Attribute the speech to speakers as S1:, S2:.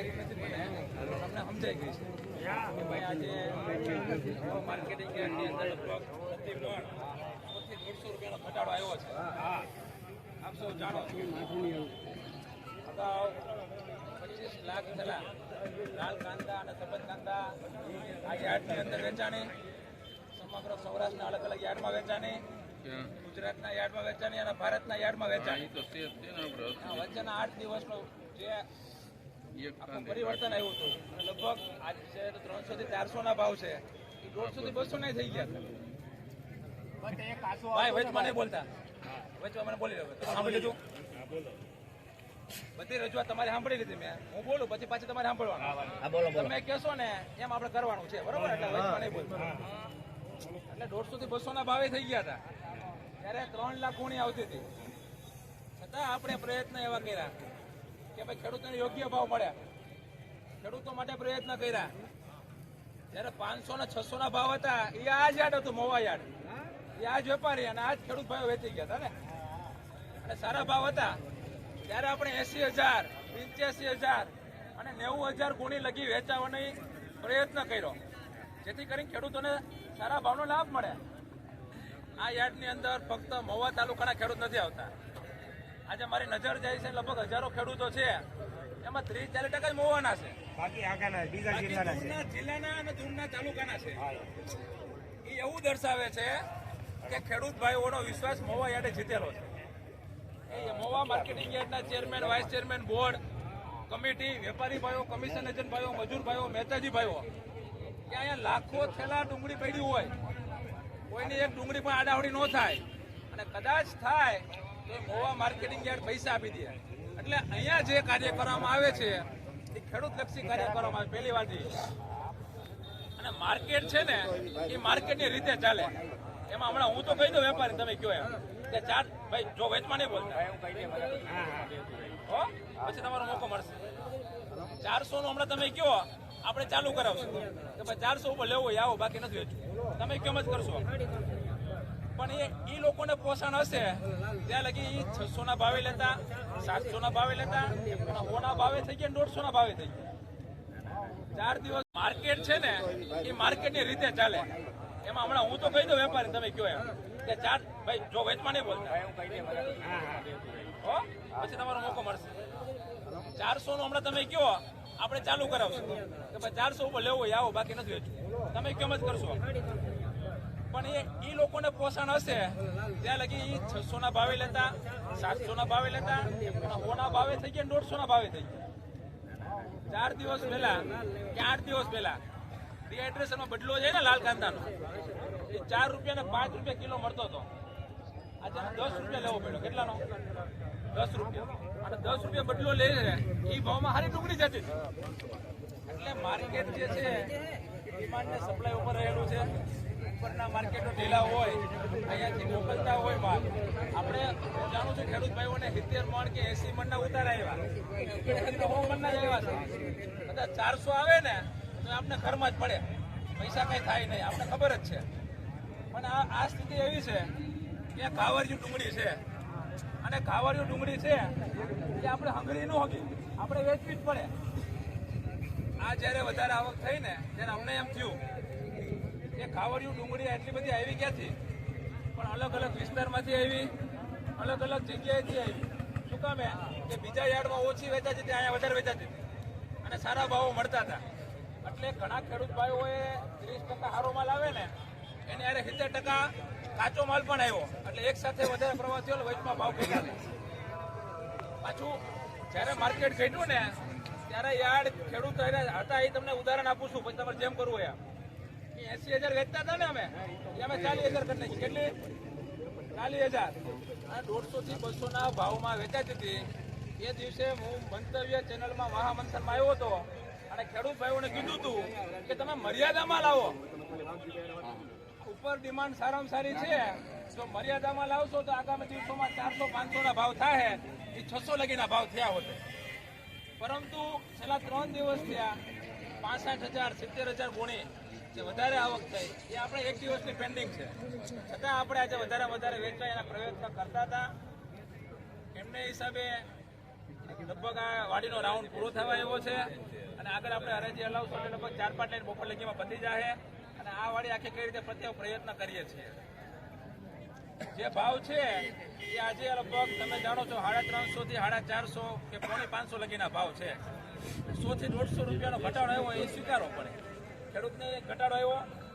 S1: કરી નથી પણ તમને સમજાઈ ગઈ છે. કે ભાઈ આજે માર્કેટિંગ યાર્ડની અંદર લગભગ પ્રતિ મણ સૌથી દોઢસો રૂપિયાનો ઘટાડો આવ્યો છે. આપ સૌ જાણો અગાઉ પચીસ લાખ થયેલા લાલ કાંદા અને સફેદ કાંદા આ યાર્ડની અંદર વેચાણી સમગ્ર સૌરાષ્ટ્રના અલગ અલગ યાર્ડમાં વેચાણી ગુજરાતના યાર્ડમાં વેચાણી અને ભારતના યાર્ડમાં વેચાણી. વચ્ચેના આઠ દિવસનો જે પરિવર્તન આવ્યું હતું. અને લગભગ આજે ત્રણસો થી ચારસો ના ભાવ છે. એ દોઢસો થી બસો ના થઈ ગયા હતા ભાઈ વચમાં નહીં બોલતા. વચમાં મને બોલી રહ્યો સાંભળી લીધું? બધી રજૂઆત તમારે સાંભળી લીધી મેં. હું બોલું પછી પાછી તમારે સાંભળવાનું. તમે કહેશો ને એમ આપણે કરવાનું છે બરોબર? એટલે બોલતા. એટલે દોઢસો થી બસો ના ભાવે થઈ ગયા હતા. ત્યારે ત્રણ લાખ ગુણી આવતી હતી. છતાં આપણે પ્રયત્ન એવા કર્યા. કે ભાઈ ખેડૂતોને યોગ્ય ભાવ મળ્યા. ખેડૂતો માટે પ્રયત્ન કર્યા. જ્યારે પાંચસો ને છસો ના ભાવ હતા, એ આ જ યાર્ડ હતું, મોવા યાર્ડ. એ આ જ વેપારી અને આ જ ખેડૂત ભાઈઓ વેચી ગયા હતા ને. અને સારા ભાવ હતા. ત્યારે આપણે એસી હજાર, પંચ્યાસી હજાર અને નેવું હજાર ગુણી લગી વેચાવાની પ્રયત્ન કર્યો. જેથી કરીને ખેડૂતોને સારા ભાવનો લાભ મળે આ યાર્ડની અંદર ફક્ત મહુવા તાલુકાના ખેડૂત નથી આવતા. આજે મારી નજર જાય છે લગભગ હજારો ખેડૂતો છે. એમાં ત્રીસ ચાલીસ ટકા જ મોવાના છે.
S2: બાકી આગળના બીજા જિલ્લાના છે.
S1: જિલ્લાના અને દૂરના તાલુકાના છે. એ એવું દર્શાવે છે કે ખેડૂત ભાઈઓનો વિશ્વાસ મોવા યાર્ડે જીતેલો છે. એ મોવા માર્કેટિંગ યાર્ડના chairman vice chairman board committee વેપારી ભાઈઓ કમિશન એજન્ટ ભાઈઓ મજૂર ભાઈઓ મહેતાજી ભાઈઓ કે અહીંયા લાખો થેલા ડુંગળી પડી હોય. કોઈની એક ડુંગળી પણ આડાવડી ન થાય. અને કદાચ થાય તો મોવા માર્કેટિંગ યાર્ડ પૈસા આપી દે. એટલે અહીંયા જે કાર્ય કરવામાં આવે છે, એ ખેડૂત લક્ષી કાર્ય કરવામાં આવે, પહેલી વાત અને માર્કેટ છે ને, એ માર્કેટની રીતે ચાલે. એમાં હમણાં હું તો કહી દઉં વેપારી, તમે કયો એમ. કે ચાર, ભાઈ, જો વેચમાં નહીં બોલતા. પછી તમારો મોકો મળશે. ચારસો નું હમણાં તમે કયો આપણે ચાલુ કરાવશું. ભાઈ ચારસો ઉપર લેવો આવો, બાકી નથી વેચવું. તમે કેમ જ કરશો? પણ એ ઈ લોકોને પોષણ હશે. ત્યાં લગી છસો ના ભાવે લેતા સાતસો ના ભાવે લેતા સો ના ભાવે થઈ ગયા દોઢસો ના ભાવે થઈ ગયા. ચાર દિવસ માર્કેટ છે ને એ માર્કેટની રીતે ચાલે. એમાં હમણાં હું તો કહી દઉં વેપારી, તમે કયો એમ. કે ચાર ભાઈ, જો વેચમાં નહીં બોલતા. પછી તમારો મોકો મળશે. ચારસો નું હમણાં તમે કયો આપણે ચાલુ કરાવશું. કે ભાઈ ચારસો ઉપર લેવું હોય, આવો, બાકી નથી વેચવું. તમે કેમ જ કરશો. પણ એ ઈ લોકોને પોષણ હશે. ત્યાં લગી ઈ છસો ના ભાવે લેતા સાતસો ના ભાવે લેતા સો ના ભાવે થઈ ગયા દોઢસો ના ભાવે થઈ ગયા. ચાર દિવસ પહેલા કે આઠ દિવસ પહેલા ડિહાઇડ્રેશનમાં બદલો છે ને લાલ કાંદાનો એ ચાર રૂપિયા ને પાંચ રૂપિયા કિલો મળતો હતો. આજે દસ રૂપિયા લેવો પડ્યો. કેટલાનો? દસ રૂપિયા. અને દસ રૂપિયા બદલો લે છે એ ભાવમાં સારી ડુંગળી જતી એટલે માર્કેટ જે છે ડિમાન્ડ ને સપ્લાય ઉપર રહેલું છે. ઉપરના માર્કેટો ઢીલા હોય, અહીંયાથી મોકલતા હોય માલ. આપણે જાણું છું ખેડૂત ભાઈઓને સિત્તેર મણ કે એસી મણના ઉતારા આવ્યા. જ આવ્યા છે. કદાચ ચારસો આવે ને, તો આપણે ઘરમાં જ પડે. પૈસા કઈ થાય નહીં આપણે ખબર જ છે. પણ આ આ સ્થિતિ એવી છે કે કાવરિયું ડુંગળી છે. અને કાવરિયું ડુંગળી છે એ આપણે હંગરી ન હોગી. આપણે વેચવી જ પડે. આ જ્યારે વધારે આવક થઈ ને, ત્યારે અમને એમ થયું કે કાવડિયું ડુંગળી એટલી બધી આવી ક્યાંથી? પણ અલગ અલગ વિસ્તારમાંથી આવી, અલગ અલગ જગ્યાએથી આવી. શું કામે કે બીજા યાર્ડમાં ઓછી વેચાતી હતી અહીંયા વધારે વેચાતી હતી. અને સારા ભાવો મળતા હતા. એટલે ઘણા ખેડૂત ભાઈઓએ ત્રીસ ટકા સારો માલ આવે ને, એને યારે સિત્તેર ટકા કાચો માલ પણ આવ્યો. એટલે એક સાથે વધારે પ્રવાસીઓ વેચમાં ભાવ ભેગા પાછું જ્યારે માર્કેટ ઘટ્યું ને, ત્યારે યાર્ડ ખેડૂત હતા એ તમને ઉદાહરણ આપું છું, પછી તમારે જેમ કરવું એમ. એસી હજાર વેચતા હતા ને અમે? એ અમે ચાલીસ હજાર કરી કેટલી? ચાલીસ હજાર. અને દોઢસો થી ભાવમાં વેચાતી હતી. એ દિવસે હું મંતવ્ય ચેનલમાં મહામંથનમાં આવ્યો હતો અને ખેડૂત કીધું હતું કે તમે મર્યાદામાં લાવો. ઉપર ડિમાન્ડ સારામાં સારી છે. જો મર્યાદામાં લાવશો તો આગામી દિવસોમાં ચારસો પાંચસો ના ભાવ થાય. એ છસો લગીના ભાવ થયા હોતે. પરંતુ છેલ્લા ત્રણ દિવસ થયા પાસઠ હજાર, સિત્તેર હજાર ગુણી. જે વધારે આવક થઈ, એ આપણે એક દિવસની પેન્ડિંગ છે. છતાં આપણે આજે વધારે વધારે વેચવા એના પ્રયત્ન કરતા હતા. એમને હિસાબે લગભગ આ વાડીનો રાઉન્ડ પૂરો થવા એવો છે. અને આગળ આપણે હરાજી હલાવશું એટલે લગભગ ચાર પાંચ લાઈન બપોર લગીમાં પતી જાય અને આ વાડી આખી કઈ રીતે પ્રત્યેક પ્રયત્ન કરીએ છીએ. જે ભાવ છે, એ આજે લગભગ તમે જાણો છો સાડા ત્રણસો થી સાડા ચારસો કે પોણી પાંચસો લગીના ભાવ છે. સો થી દોઢસો રૂપિયાનો ઘટાડો આવ્યો, એ સ્વીકારવો પડે ખેડૂતને ઘટાડો આવ્યો.